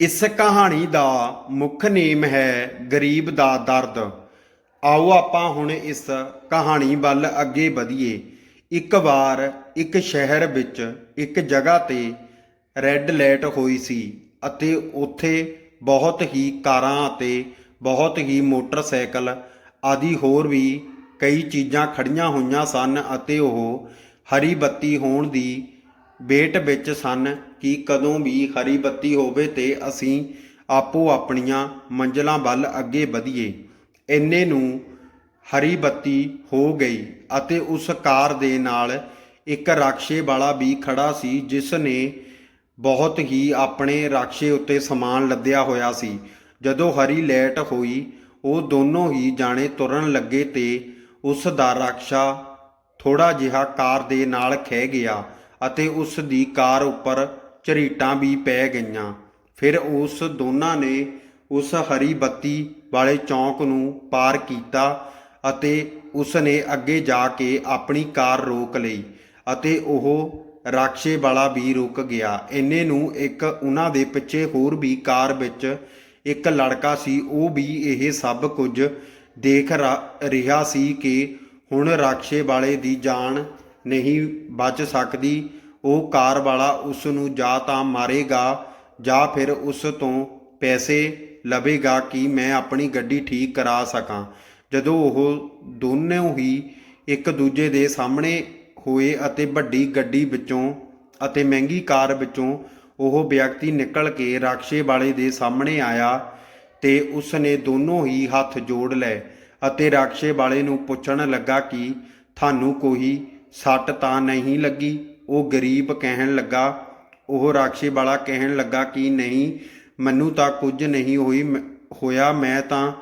ਇਸ ਕਹਾਣੀ ਦਾ ਮੁੱਖ ਨੇਮ ਹੈ ਗਰੀਬ ਦਾ ਦਰਦ। ਆਓ ਆਪਾਂ ਹੁਣ ਇਸ ਕਹਾਣੀ ਵੱਲ ਅੱਗੇ ਵਧੀਏ। ਇੱਕ ਵਾਰ ਇੱਕ ਸ਼ਹਿਰ ਵਿੱਚ ਇੱਕ ਜਗ੍ਹਾ ਤੇ ਰੈੱਡ ਲਾਈਟ ਹੋਈ ਸੀ ਅਤੇ ਉੱਥੇ ਬਹੁਤ ਹੀ ਕਾਰਾਂ ਅਤੇ ਬਹੁਤ ਹੀ ਮੋਟਰਸਾਈਕਲ ਆਦਿ ਹੋਰ ਵੀ ਕਈ ਚੀਜ਼ਾਂ ਖੜੀਆਂ ਹੋਈਆਂ ਸਨ ਅਤੇ ਉਹ ਹਰੀ ਬੱਤੀ ਹੋਣ ਦੀ ਵੇਟ ਵਿੱਚ ਸਨ ਕਿ ਕਦੋਂ ਵੀ ਹਰੀ ਬੱਤੀ ਹੋਵੇ ਤੇ ਅਸੀਂ ਆਪੋ ਆਪਣੀਆਂ ਮੰਜ਼ਲਾਂ ਵੱਲ ਅੱਗੇ ਵਧੀਏ। ਇੰਨੇ ਨੂੰ ਹਰੀ ਬੱਤੀ ਹੋ ਗਈ ਅਤੇ ਉਸ ਕਾਰ ਦੇ ਨਾਲ ਇੱਕ ਰਕਸ਼ੇ ਵਾਲਾ ਵੀ ਖੜਾ ਸੀ ਜਿਸ ਨੇ ਬਹੁਤ ਹੀ ਆਪਣੇ ਰਕਸ਼ੇ ਉੱਤੇ ਸਮਾਨ ਲੱਦਿਆ ਹੋਇਆ ਸੀ। ਜਦੋਂ ਹਰੀ ਲੈਟ ਹੋਈ, ਉਹ ਦੋਨੋਂ ਹੀ ਜਾਣੇ ਤੁਰਨ ਲੱਗੇ ਤੇ ਉਸ ਦਾ ਰਕਸ਼ਾ ਥੋੜਾ ਜਿਹਾ ਕਾਰ ਦੇ ਨਾਲ ਖਹਿ ਗਿਆ ਅਤੇ ਉਸ ਦੀ ਕਾਰ ਉੱਪਰ ਝਰੀਟਾਂ ਵੀ ਪੈ ਗਈਆਂ। ਫਿਰ ਉਸ ਦੋਨਾਂ ਨੇ ਉਸ ਹਰੀ ਬੱਤੀ ਵਾਲੇ ਚੌਂਕ ਨੂੰ ਪਾਰ ਕੀਤਾ ਅਤੇ ਉਸ ਨੇ ਅੱਗੇ ਜਾ ਕੇ ਆਪਣੀ ਕਾਰ ਰੋਕ ਲਈ ਅਤੇ ਉਹ ਰਕਸ਼ੇ ਵਾਲਾ ਵੀ ਰੁਕ ਗਿਆ। ਇੰਨੇ ਨੂੰ ਇੱਕ ਉਹਨਾਂ ਦੇ ਪਿੱਛੇ ਹੋਰ ਵੀ ਕਾਰ ਵਿੱਚ ਇੱਕ ਲੜਕਾ ਸੀ, ਉਹ ਵੀ ਇਹ ਸਭ ਕੁਝ ਦੇਖ ਰਾ- ਰਿਹਾ ਸੀ ਕਿ ਹੁਣ ਰਕਸ਼ੇ ਵਾਲੇ ਦੀ ਜਾਨ ਨਹੀਂ ਬਚ ਸਕਦੀ, ਉਹ ਕਾਰ ਵਾਲਾ ਉਸ ਨੂੰ ਜਾਂ ਤਾਂ ਮਾਰੇਗਾ ਜਾਂ ਫਿਰ ਉਸ ਤੋਂ ਪੈਸੇ ਲਵੇਗਾ ਕਿ ਮੈਂ ਆਪਣੀ ਗੱਡੀ ਠੀਕ ਕਰਾ ਸਕਾਂ। ਜਦੋਂ ਉਹ ਦੋਨੋਂ ਹੀ ਇੱਕ ਦੂਜੇ ਦੇ ਸਾਹਮਣੇ ਹੋਏ ਅਤੇ ਵੱਡੀ ਗੱਡੀ ਵਿੱਚੋਂ ਅਤੇ ਮਹਿੰਗੀ ਕਾਰ ਵਿੱਚੋਂ ਉਹ ਵਿਅਕਤੀ ਨਿਕਲ ਕੇ ਰਕਸ਼ੇ ਵਾਲੇ ਦੇ ਸਾਹਮਣੇ ਆਇਆ ਤੇ ਉਸ ਨੇ ਦੋਨੋਂ ਹੀ ਹੱਥ ਜੋੜ ਲਏ ਅਤੇ ਰਕਸ਼ੇ ਵਾਲੇ ਨੂੰ ਪੁੱਛਣ ਲੱਗਾ ਕਿ ਤੁਹਾਨੂੰ ਕੋਈ ਸੱਟ ਤਾਂ ਨਹੀਂ ਲੱਗੀ। ਉਹ ਗਰੀਬ ਕਹਿਣ ਲੱਗਾ, ਉਹ ਰਕਸ਼ੇ ਵਾਲਾ ਕਹਿਣ ਲੱਗਾ ਕਿ ਨਹੀਂ, ਮੈਨੂੰ ਤਾਂ ਕੁਝ ਨਹੀਂ ਹੋਈ, ਮ- ਹੋਇਆ, ਮੈਂ ਤਾਂ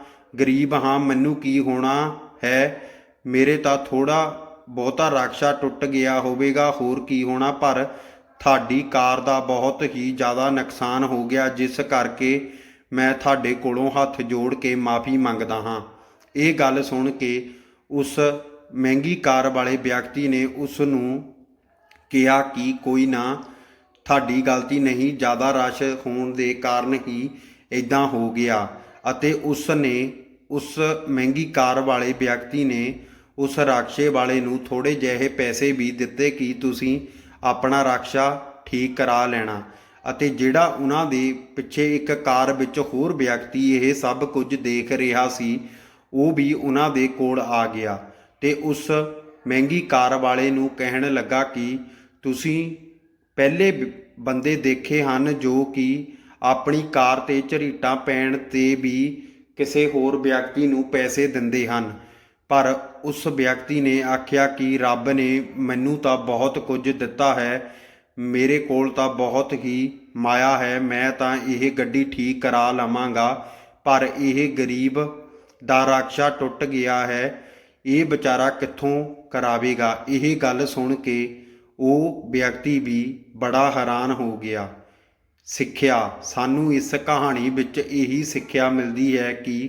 ਗਰੀਬ ਹਾਂ, ਮੈਨੂੰ ਕੀ ਹੋਣਾ ਹੈ? ਮੇਰੇ ਤਾਂ ਥੋੜਾ ਬਹੁਤਾ ਰਕਸ਼ਾ ਟੁੱਟ ਗਿਆ ਹੋਵੇਗਾ, ਹੋਰ ਕੀ ਹੋਣਾ? ਪਰ ਤੁਹਾਡੀ ਕਾਰ ਦਾ ਬਹੁਤ ਹੀ ਜ਼ਿਆਦਾ ਨੁਕਸਾਨ ਹੋ ਗਿਆ, ਜਿਸ ਕਰਕੇ ਮੈਂ ਤੁਹਾਡੇ ਕੋਲੋਂ ਹੱਥ ਜੋੜ ਕੇ ਮਾਫੀ ਮੰਗਦਾ ਹਾਂ। ਇਹ ਗੱਲ ਸੁਣ ਕੇ ਉਸ ਮਹਿੰਗੀ ਕਾਰ ਵਾਲੇ ਵਿਅਕਤੀ ਨੇ ਉਸ ਨੂੰ ਕਿਹਾ ਕਿ ਕੋਈ ਨਾ, ਤੁਹਾਡੀ ਗਲਤੀ ਨਹੀਂ, ਜ਼ਿਆਦਾ ਰਸ਼ ਹੋਣ ਦੇ ਕਾਰਨ ਹੀ ਇਦਾਂ ਹੋ ਗਿਆ। ਅਤੇ ਉਸ ਨੇ ਉਸ ਮਹਿੰਗੀ ਕਾਰ ਵਾਲੇ ਵਿਅਕਤੀ ਨੇ ਉਸ ਰਕਸ਼ੇ ਵਾਲੇ ਨੂੰ ਥੋੜੇ ਜਿਹੇ ਪੈਸੇ ਵੀ ਦਿੱਤੇ ਕਿ ਤੁਸੀਂ ਆਪਣਾ ਰਕਸ਼ਾ ਠੀਕ ਕਰਾ ਲੈਣਾ। ਅਤੇ ਜਿਹੜਾ ਉਹਨਾਂ ਦੇ ਪਿੱਛੇ ਇੱਕ ਕਾਰ ਵਿੱਚ ਹੋਰ ਵਿਅਕਤੀ ਇਹ ਸਭ ਕੁਝ ਦੇਖ ਰਿਹਾ ਸੀ, ਉਹ ਵੀ ਉਹਨਾਂ ਦੇ ਕੋਲ ਆ ਗਿਆ। ਤੇ ਉਸ ਮਹਿੰਗੀ ਕਾਰ ਵਾਲੇ ਨੂੰ ਕਹਿਣ ਲੱਗਾ ਕਿ ਤੁਸੀਂ ਪਹਿਲੇ ਬੰਦੇ ਦੇਖੇ ਹਨ ਜੋ ਕਿ ਆਪਣੀ ਕਾਰ ਤੇ ਝਰੀਟਾਂ ਪੈਣ ਤੇ ਵੀ ਕਿਸੇ ਹੋਰ ਵਿਅਕਤੀ ਨੂੰ ਪੈਸੇ ਦਿੰਦੇ ਹਨ। ਪਰ ਉਸ ਵਿਅਕਤੀ ਨੇ ਆਖਿਆ ਕਿ ਰੱਬ ਨੇ ਮੈਨੂੰ ਤਾਂ ਬਹੁਤ ਕੁਝ ਦਿੱਤਾ ਹੈ, ਮੇਰੇ ਕੋਲ ਤਾਂ ਬਹੁਤ ਹੀ ਮਾਇਆ ਹੈ, ਮੈਂ ਤਾਂ ਇਹ ਗੱਡੀ ਠੀਕ ਕਰਾ ਲਵਾਂਗਾ। ਪਰ ਇਹ ਗਰੀਬ ਦਾ ਰਕਸ਼ਾ ਟੁੱਟ ਗਿਆ ਹੈ। ਇਹ ਵਿਚਾਰਾ ਕਿੱਥੋਂ ਕਰਾਵੇਗਾ? ਇਹ ਗੱਲ ਸੁਣ ਕੇ ਉਹ ਵਿਅਕਤੀ ਵੀ ਬੜਾ ਹੈਰਾਨ ਹੋ ਗਿਆ। ਸਿੱਖਿਆ, ਸਾਨੂੰ ਇਸ ਕਹਾਣੀ ਵਿੱਚ ਇਹੀ ਸਿੱਖਿਆ ਮਿਲਦੀ ਹੈ ਕਿ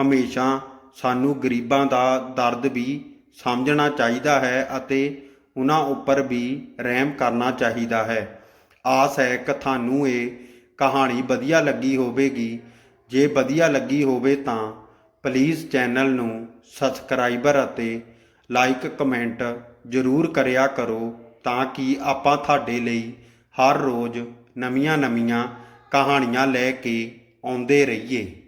ਹਮੇਸ਼ਾ ਸਾਨੂੰ ਗਰੀਬਾਂ ਦਾ ਦਰਦ ਵੀ ਸਮਝਣਾ ਚਾਹੀਦਾ ਹੈ ਅਤੇ ਉਹਨਾਂ ਉੱਪਰ ਵੀ ਰਹਿਮ ਕਰਨਾ ਚਾਹੀਦਾ ਹੈ। ਆਸ ਹੈ ਕਿ ਤੁਹਾਨੂੰ ਇਹ ਕਹਾਣੀ ਵਧੀਆ ਲੱਗੀ ਹੋਵੇਗੀ। ਜੇ ਵਧੀਆ ਲੱਗੀ ਹੋਵੇ ਤਾਂ ਪਲੀਜ਼ ਚੈਨਲ ਨੂੰ ਸਬਸਕ੍ਰਾਈਬਰ ਅਤੇ ਲਾਈਕ ਕਮੈਂਟ ਜ਼ਰੂਰ ਕਰਿਆ ਕਰੋ ਤਾਂ ਕਿ ਆਪਾਂ ਤੁਹਾਡੇ ਲਈ ਹਰ ਰੋਜ਼ ਨਵੀਆਂ-ਨਵੀਆਂ ਕਹਾਣੀਆਂ ਲੈ ਕੇ ਆਉਂਦੇ ਰਹੀਏ।